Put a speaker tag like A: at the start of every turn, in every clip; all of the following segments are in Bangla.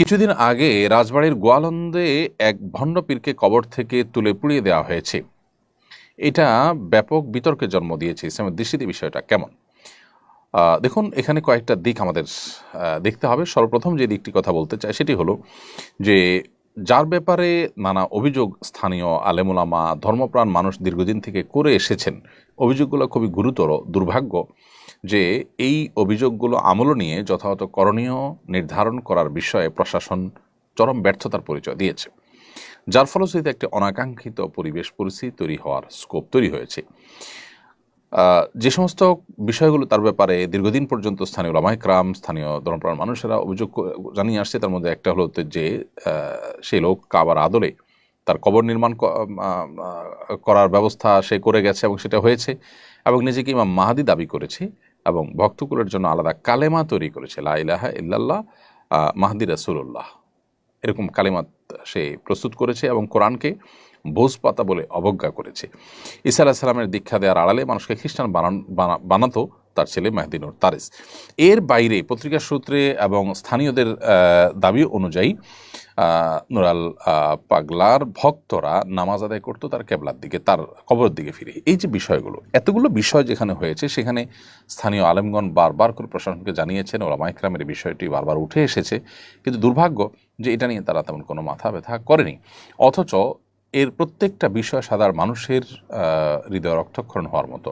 A: কিছুদিন আগে রাজবাড়ির গোয়ালন্দে এক ভণ্ড পীরকে কবর থেকে তুলে পুড়িয়ে দেওয়া হয়েছে। এটা ব্যাপক বিতর্কের জন্ম দিয়েছে। ইসলামের দৃষ্টিতে বিষয়টা কেমন? দেখুন, এখানে কয়েকটা দিক আমাদের দেখতে হবে। সর্বপ্রথম যে দিকটি কথা বলতে চাই সেটি হলো যে, যার ব্যাপারে নানা অভিযোগ স্থানীয় আলেমুলামা ধর্মপ্রাণ মানুষ দীর্ঘদিন থেকে করে এসেছেন, অভিযোগগুলো খুবই গুরুতর, দুর্ভাগ্য। যে এই অভিযোগগুলো আমল নিয়ে যথাযথ করণীয় নির্ধারণ করার বিষয়ে প্রশাসন চরম ব্যর্থতার পরিচয় দিয়েছে। যার ফলশ্রুতিতে একটি অনাকাঙ্ক্ষিত পরিবেশ পরিস্থিতি তৈরি হওয়ার স্কোপ তৈরি হয়েছে। যে সমস্ত বিষয়গুলো তার ব্যাপারে দীর্ঘদিন পর্যন্ত স্থানীয় লামাইক্রাম স্থানীয় ধর্মপ্রাণ মানুষেরা অভিযোগ জানিয়ে আসছে, তার মধ্যে একটা হলো যে সেই লোক কাবার আদলে তার কবর নির্মাণ করার ব্যবস্থা সে করে গেছে এবং সেটা হয়েছে এবং নিজেকে ইমাম মাহাদি দাবি করেছে। এবং ভক্তকুলের জন্য আলাদা কালেমা তৈরি করেছে, লা ইলাহা ইল্লাল্লাহ মাহদি রাসূলুল্লাহ। এরকম কালেমা সে প্রস্তুত করেছে এবং কোরআনকে বোঝ পাতা বলে অবজ্ঞা করেছে। ঈসা আলাহ সালামের দীক্ষা দেওয়ার আড়ালে মানুষকে খ্রিস্টান বানান, বানা- বানাতো তার ছেলে মেহদিনুর তারেস। এর বাইরে পত্রিকা সূত্রে এবং স্থানীয়দের দাবি অনুযায়ী নুরাল পাগলার ভক্তরা নামাজ আদায় করতো তার কেবলার দিকে, তার কবরের দিকে ফিরে। এই যে বিষয়গুলো, এতগুলো বিষয় যেখানে হয়েছে, সেখানে স্থানীয় আলেমগণ বারবার করে প্রশাসনকে জানিয়েছেন ওরা মাইক্রামের বিষয়টি বারবার উঠে এসেছে। কিন্তু দুর্ভাগ্য যে এটা নিয়ে তারা তেমন কোনো মাথা ব্যথা করেনি। অথচ এর প্রত্যেকটা বিষয় সাধারণ মানুষের হৃদয় রক্তক্ষরণ হওয়ার মতো।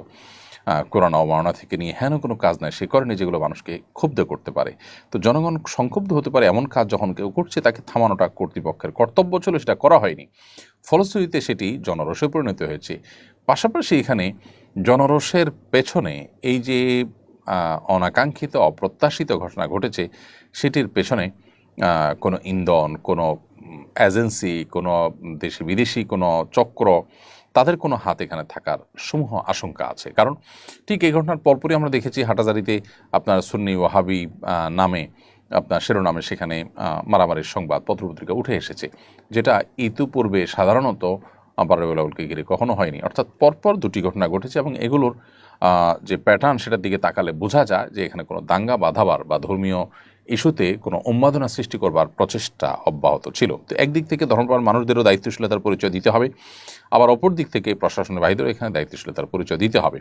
A: কোরআন অবমাননা থেকে নিয়ে হেন কোনো কাজ নাই, সে করেনি যেগুলো মানুষকে ক্ষুব্ধ করতে পারে। তো জনগণ সংক্ষুব্ধ হতে পারে এমন কাজ যখন কেউ করছে, তাকে থামানোটা কর্তৃপক্ষের কর্তব্য ছিল, সেটা করা হয়নি। ফলশ্রুতিতে সেটি জনরসে পরিণত হয়েছে। পাশাপাশি এখানে জনরসের পেছনে এই যে অনাকাঙ্ক্ষিত, অপ্রত্যাশিত ঘটনা ঘটেছে, সেটির পেছনে কোনো ইন্ধন, কোনো এজেন্সি কোনো দেশি বিদেশি কোনো চক্র তাদের কোনো হাত এখানে থাকার সমূহ আশঙ্কা আছে। কারণ ঠিক এই ঘটনার পরপরই আমরা দেখেছি হাটাজারিতে আপনার সুন্নি ওয়াহাবি নামে আপনার শিরোনামে সেখানে মারামারির সংবাদ পত্রপত্রিকা উঠে এসেছে, যেটা ইতিপূর্বে সাধারণত বারুলকে ঘিরে কখনো হয়নি। অর্থাৎ পরপর দুটি ঘটনা ঘটেছে এবং এগুলোর যে প্যাটার্ন সেটার দিকে তাকালে বোঝা যায় যে এখানে কোনো দাঙ্গা বাধাবার বা ধর্মীয় ইস্যুতে কোনো উন্মাদনা সৃষ্টি করবার প্রচেষ্টা অব্যাহত ছিল। তো একদিক থেকে ধর্মপ্রাণ মানুষদেরও দায়িত্বশীলতার পরিচয় দিতে হবে। আবার অপর দিক থেকে প্রশাসনের বাহিরেও এখানে দায়িত্বশীলতার পরিচয় দিতে হবে।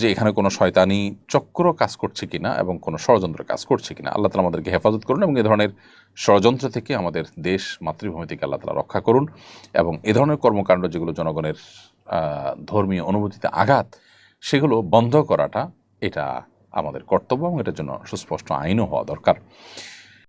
A: যে এখানে কোনো শয়তানি চক্র কাজ করছে কিনা এবং কোনো ষড়যন্ত্র কাজ করছে কিনা আল্লাহ তালা আমাদেরকে হেফাজত করুন এবং এ ধরনের ষড়যন্ত্র থেকে আমাদের দেশ মাতৃভূমি থেকে আল্লাহ তালা রক্ষা করুন এবং এ ধরনের কর্মকাণ্ড যেগুলো জনগণের ধর্মীয় অনুভূতিতে আঘাত, সেগুলো বন্ধ করাটা এটা আমাদের কর্তব্য এবং এটার জন্য সুস্পষ্ট আইনও হওয়া দরকার।